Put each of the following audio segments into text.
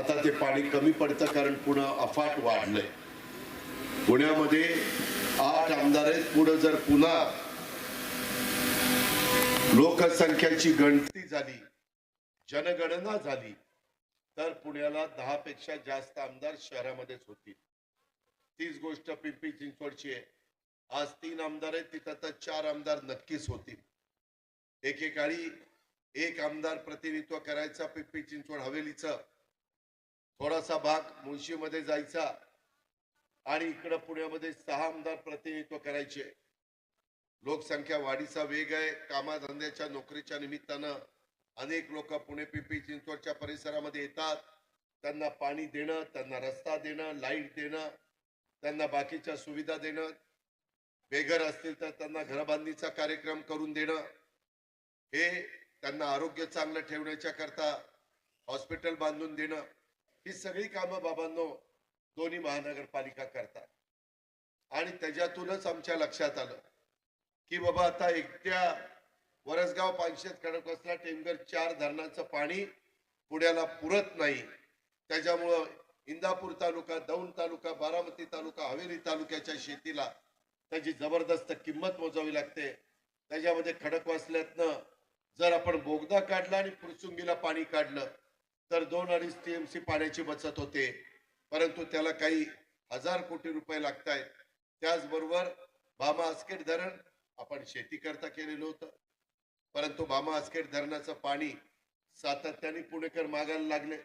आता ते पाणी कमी पडतं कारण पुणे अफाट वाढलंय. पुण्यामध्ये आठ आमदार आहेत. पुढे जर पुन्हा लोकसंख्येची गणती झाली जनगणना झाली तर पुण्याला दहा पेक्षा जास्त आमदार शहरामध्येच होतील. तीच गोष्ट पिंपरी चिंचवडची आहे. आज तीन आमदार आहेत. तिथं तर चार आमदार नक्कीच होतील. एकेकाळी एक आमदार प्रतिनिधित्व करायचा पिंपरी चिंचवड हवेलीचं. थोडासा भाग मुळशीमध्ये जायचा आणि इकडं पुण्यामध्ये सहा आमदार प्रतिनिधित्व करायचे. लोकसंख्या वाढीचा वेग आहे. कामाधंद्याच्या नोकरीच्या निमित्तानं अनेक लोक पुणे पिंपरी चिंचवडच्या परिसरामध्ये येतात. त्यांना पाणी देणं त्यांना रस्ता देणं लाइट देणं त्यांना बाकीच्या सुविधा देणं. बेघर असतील तर त्यांना घरबांधणीचा कार्यक्रम करून देणं. हे त्यांना आरोग्य चांगलं ठेवण्याच्या करता हॉस्पिटल बांधून देणं. ही सगळी कामं बाबांनो दोन्ही महानगरपालिका करतात. आणि त्याच्यातूनच आमच्या लक्षात आलं की बाबा आता एकट्या वरसगाव पानशेत खडकवासला टेमघर चार धरणाचं पाणी पुण्याला पुरत नाही. त्याच्यामुळं इंदापूर तालुका दौंड तालुका बारामती तालुका हवेली तालुक्याच्या शेतीला त्याची जबरदस्त किंमत मोजावी लागते. त्याच्यामध्ये खडकवासल्यातनं जर आपण बोगदा काढला आणि फुरसुंगीला पाणी काढलं तर दोन अडीच टीएमसी पाण्याची बचत होते. परंतु त्याला काही हजार कोटी रुपये लागत आहेत त्याचबरोबर भामा आस्केट धरण आपण शेती करता केलेलं होतं. परंतु भामा आस्केट धरणाचं पाणी सातत्याने पुणेकर मागायला लागले.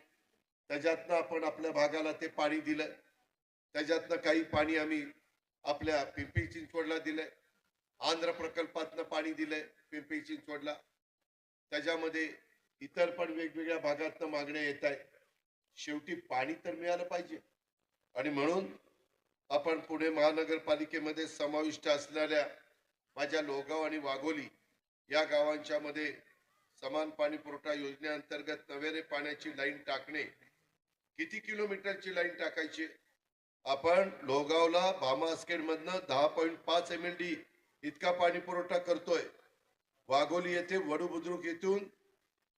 त्याच्यातनं आपण आपल्या भागाला ते पाणी दिलं. त्याच्यातनं काही पाणी आम्ही आपल्या पिंपरी चिंचवडला दिलंय. आंध्र प्रकल्पातनं पाणी दिलंय पिंपरी चिंचवडला. त्याच्यामध्ये इतर पण वेगवेगळ्या भागातनं मागण्या येत आहेत. शेवटी पाणी तर मिळालं पाहिजे. आणि म्हणून आपण पुणे महानगरपालिकेमध्ये समाविष्ट असणाऱ्या माझ्या लोगाव आणि वाघोली या गावांच्या मध्ये समान पाणी पुरवठा योजनेअंतर्गत नव्याने पाण्याची लाईन टाकणे किती किलोमीटरची लाईन टाकायची? आपण लोगावला भामास्केड मधनं दहा पॉईंट पाच एम एल डी इतका पाणी पुरवठा करतोय. वाघोली येथे वडू बुद्रुक येथून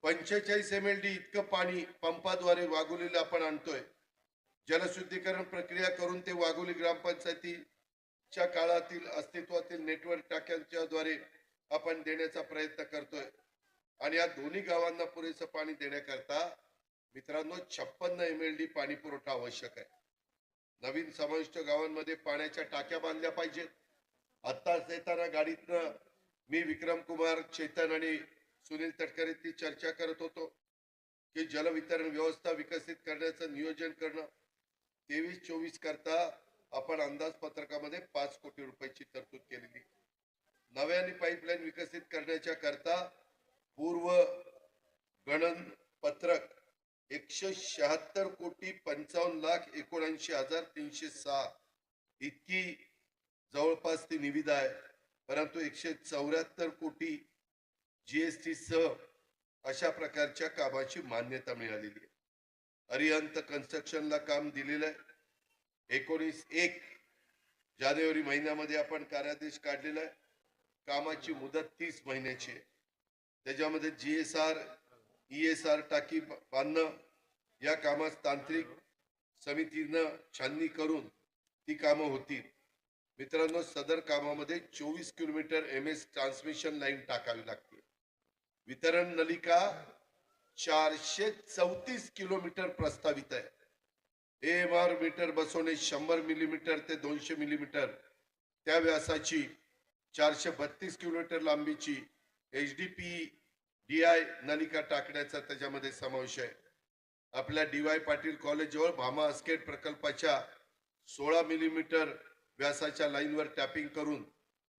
पंचेचाळीस एम एल डी इतकं पाणी पंपाद्वारे वाघोलीला आपण आणतोय. जलशुद्धीकरण प्रक्रिया करून ते वाघोली ग्रामपंचायतीच्या काळातील अस्तित्वातील नेटवर्क टाक्यांच्या द्वारे आपण देण्याचा प्रयत्न करतोय. आणि या दोन्ही गावांना पुरेसं पाणी देण्याकरता मित्रांनो छप्पन्न एम एल डी पाणी पुरवठा आवश्यक आहे. नवीन समाविष्ट गावांमध्ये पाण्याच्या टाक्या बांधल्या पाहिजेत. आत्ताच येताना गाडीतनं मी विक्रम कुमार चेतन आणि सुनील तटकरे ती चर्चा करत होतो की जलवितरण व्यवस्था विकसित करण्याचं नियोजन करणं. तेवीस चोवीस करता आपण अंदाजपत्रकामध्ये पाच कोटी रुपयाची तरतूद केलेली. नव्याने पाईपलाईन विकसित करण्याच्या करता पूर्व गणन पत्रक एकशे शहात्तर कोटी पंचावन्न लाख एकोणऐंशी हजार तीनशे सहा. इतकी जवळपास ती निविदा आहे. परंतु एकशे चौऱ्याहत्तर कोटी जीएसटी सह अशा प्रकारच्या कामाची मान्यता मिळालेली आहे. अरिहंत कन्स्ट्रक्शनला काम दिलेलं आहे. एकोणीस एक जानेवारी महिन्यामध्ये आपण कार्यादेश काढलेला आहे. कामाची मुदत तीस महिन्याची आहे. त्याच्यामध्ये G S R E S R टाकी बांधणं या कामास तांत्रिक समितीनं छाननी करून ती कामं होतील. मित्रांनो सदर कामामध्ये चोवीस kilometre M S transmission line टाकावी लागते. वितरण नलिका चारशे चौतीस किलोमीटर प्रस्तावित आहे. एम आर मीटर बसवणे शंभर मिलीमीटर ते दोनशे मिलीमीटर त्या व्यासाची चारशे बत्तीस किलोमीटर लांबीची H D P D I नलिका टाकण्याचा त्याच्यामध्ये समावेश आहे. आपल्या डी वाय पाटील कॉलेजजवळ भामा अस्केट प्रकल्पाच्या सोळा मिलीमीटर व्यासाच्या लाईनवर टॅपिंग करून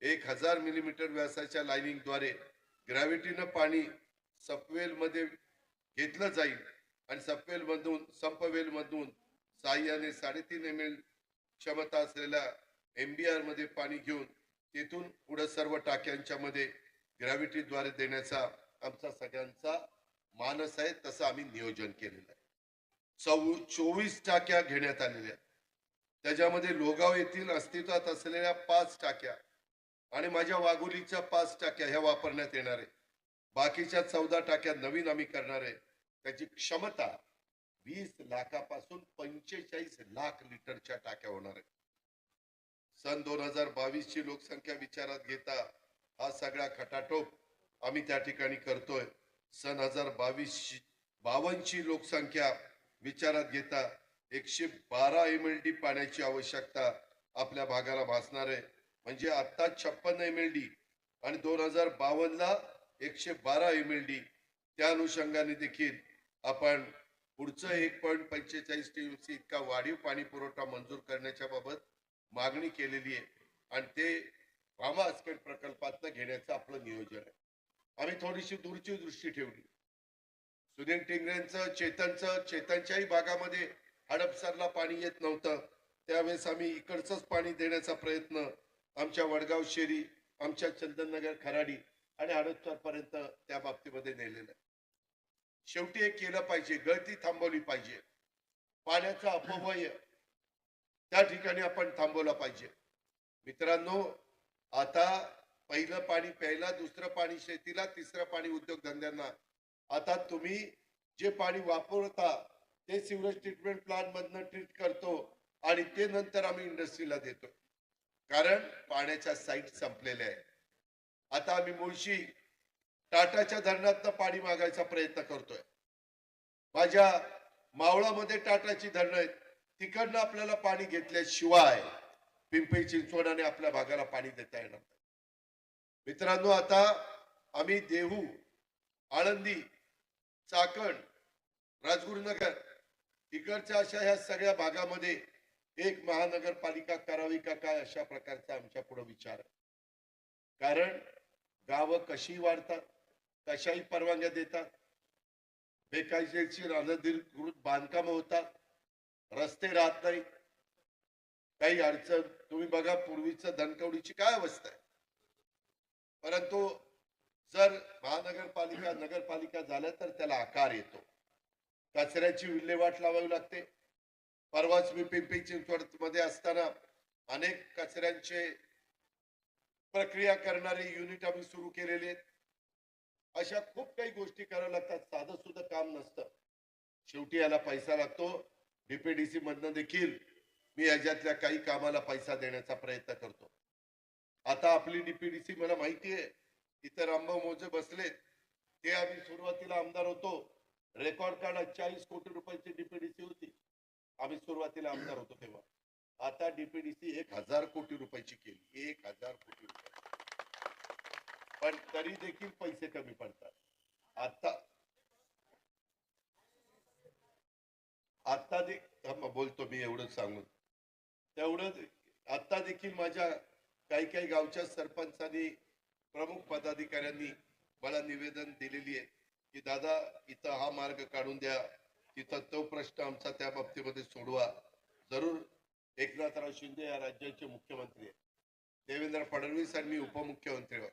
एक हजार मिलीमीटर व्यासाच्या लाईनिंगद्वारे ग्रॅव्हिटीनं पाणी सपवेलमध्ये घेतलं जाईल आणि सपवेलमधून मधून साह्याने साडेतीन एम एल क्षमता असलेल्या एम बी आरमध्ये पाणी घेऊन तेथून पुढं सर्व टाक्यांच्या मध्ये ग्रॅव्हिटीद्वारे देण्याचा आमचा सगळ्यांचा मानस आहे तसं आम्ही नियोजन केलेलं आहे. चौ चोवीस टाक्या घेण्यात आलेल्या आहेत. त्याच्यामध्ये लोगाव येथील अस्तित्वात असलेल्या पाच टाक्या आणि माझ्या वाघोलीच्या पाच टाक्या ह्या वापरण्यात येणार आहे. बाकीच्या चौदा टाक्या नवीन आम्ही करणार आहे. त्याची क्षमता वीस लाखापासून पंचेचाळीस लाख लिटरच्या टाक्या होणार आहेत सन दोन हजार बावीस ची लोकसंख्या विचारात घेता हा सगळा खटाटोप आम्ही त्या ठिकाणी करतोय. सन हजार बावीस बावन्न ची लोकसंख्या विचारात घेता एकशे बारा एम एल डी पाण्याची आवश्यकता आपल्या भागाला भासणार आहे. म्हणजे आता छप्पन एम एल डी आणि दोन हजार बावन्न ला एकशे बारा एम एल डी त्या अनुषंगाने देखील आपण पुढचं एक पॉईंट पंचेचाळीस टी सी इतका वाढीव पाणी पुरवठा मंजूर करण्याच्या बाबत मागणी केलेली आहे. आणि ते भामा आसखेड प्रकल्पातनं घेण्याचं आपलं नियोजन आहे. आम्ही थोडीशी दूरची दृष्टी ठेवली. सुनील टिंगरेंचं चेतनचं चेतनच्याही भागामध्ये हडपसरला पाणी येत नव्हतं. त्यावेळेस आम्ही इकडचंच पाणी देण्याचा प्रयत्न आमच्या वडगाव शेरी आमच्या चंदननगर खराडी आणि हडपसर पर्यंत त्या बाबतीमध्ये नेलेलं आहे. शेवटी एक केलं पाहिजे गळती थांबवली पाहिजे. पाण्याचा अपव्यय त्या ठिकाणी आपण थांबवला पाहिजे. मित्रांनो आता पहिलं पाणी प्यायला दुसरं पाणी शेतीला तिसरं पाणी उद्योगधंद्यांना. आता तुम्ही जे पाणी वापरता ते सिवरेज ट्रीटमेंट प्लांट मधनं ट्रीट करतो आणि ते नंतर आम्ही इंडस्ट्रीला देतो. कारण पाण्याच्या साईट संपलेल्या आहेत. आता आम्ही मुळशी टाटाच्या धरणातनं पाणी मागायचा प्रयत्न करतोय. माझ्या मावळामध्ये टाटाची धरणं आहेत. तिकडनं आपल्याला पाणी घेतल्याशिवाय पिंपरी चिंचवडाने आपल्या भागाला पाणी देता येणार मित्रांनो आता आम्ही देहू आळंदी चाकण राजगुरुनगर इकडच्या अशा ह्या सगळ्या भागामध्ये एक महानगरपालिका करावी का काय अशा प्रकारचा आमच्या पुढे विचार. आहे कारण गावं कशी वाढतात कशाही परवानग्या देतात बेकायदेशीर अनधिकृत बांधकाम होतात रस्ते राहत नाही काही अडचण. तुम्ही बघा पूर्वीचं धनकवडीची काय अवस्था आहे. परंतु जर महानगरपालिका नगरपालिका झाल्या तर त्याला आकार येतो. कचऱ्याची विल्हेवाट लावावी लागते. परवाच मी पिंपरी चिंचवडमध्ये असताना अनेक कचऱ्यांचे प्रक्रिया करणारे युनिट आम्ही सुरू केलेले आहेत. अशा खूप काही गोष्टी कराव्या लागतात. साधं सुद्धा काम नसतं. शेवटी याला पैसा लागतो. डीपीडीसी मधनं देखील मी याच्यातल्या काही कामाला पैसा देण्याचा प्रयत्न करतो. आता आपली डीपीडीसी मला माहिती आहे. इथं रामभाऊ मोजे बसलेत. ते आम्ही सुरुवातीला आमदार होतो. रेकॉर्ड कार्ड चाळीस कोटी रुपयाची डीपीडीसी होती. आम्ही सुरुवातीला आमदार होतो तेव्हा. आता डीपीडीसी एक हजार कोटी रुपयाची केली. एक हजार कोटी रुपये पण तरी देखील पैसे कमी पडतात. आता आता दे बोलतो मी एवढंच सांगून. तेवढं आता देखील माझ्या काही काही गावच्या सरपंचांनी प्रमुख पदाधिकाऱ्यांनी मला निवेदन दिलेली आहे की दादा इथं हा मार्ग काढून द्या. तिथं तो प्रश्न आमचा त्या बाबतीमध्ये सोडवा. जरूर एकनाथराव शिंदे या राज्याचे मुख्यमंत्री आहेत. देवेंद्र फडणवीस आणि मी उपमुख्यमंत्री आहोत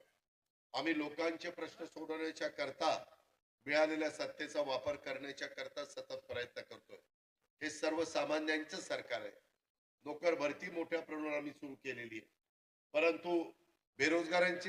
आम्ही लोकांचे प्रश्न सोडवण्याच्या करता मिळालेल्या सत्तेचा वापर करण्याच्या करता सतत प्रयत्न करतोय. हे सर्वसामान्यांचं सरकार आहे. नोकर भरती मोठ्या प्रमाणावर आम्ही सुरू केलेली आहे. परंतु बेरोजगारांची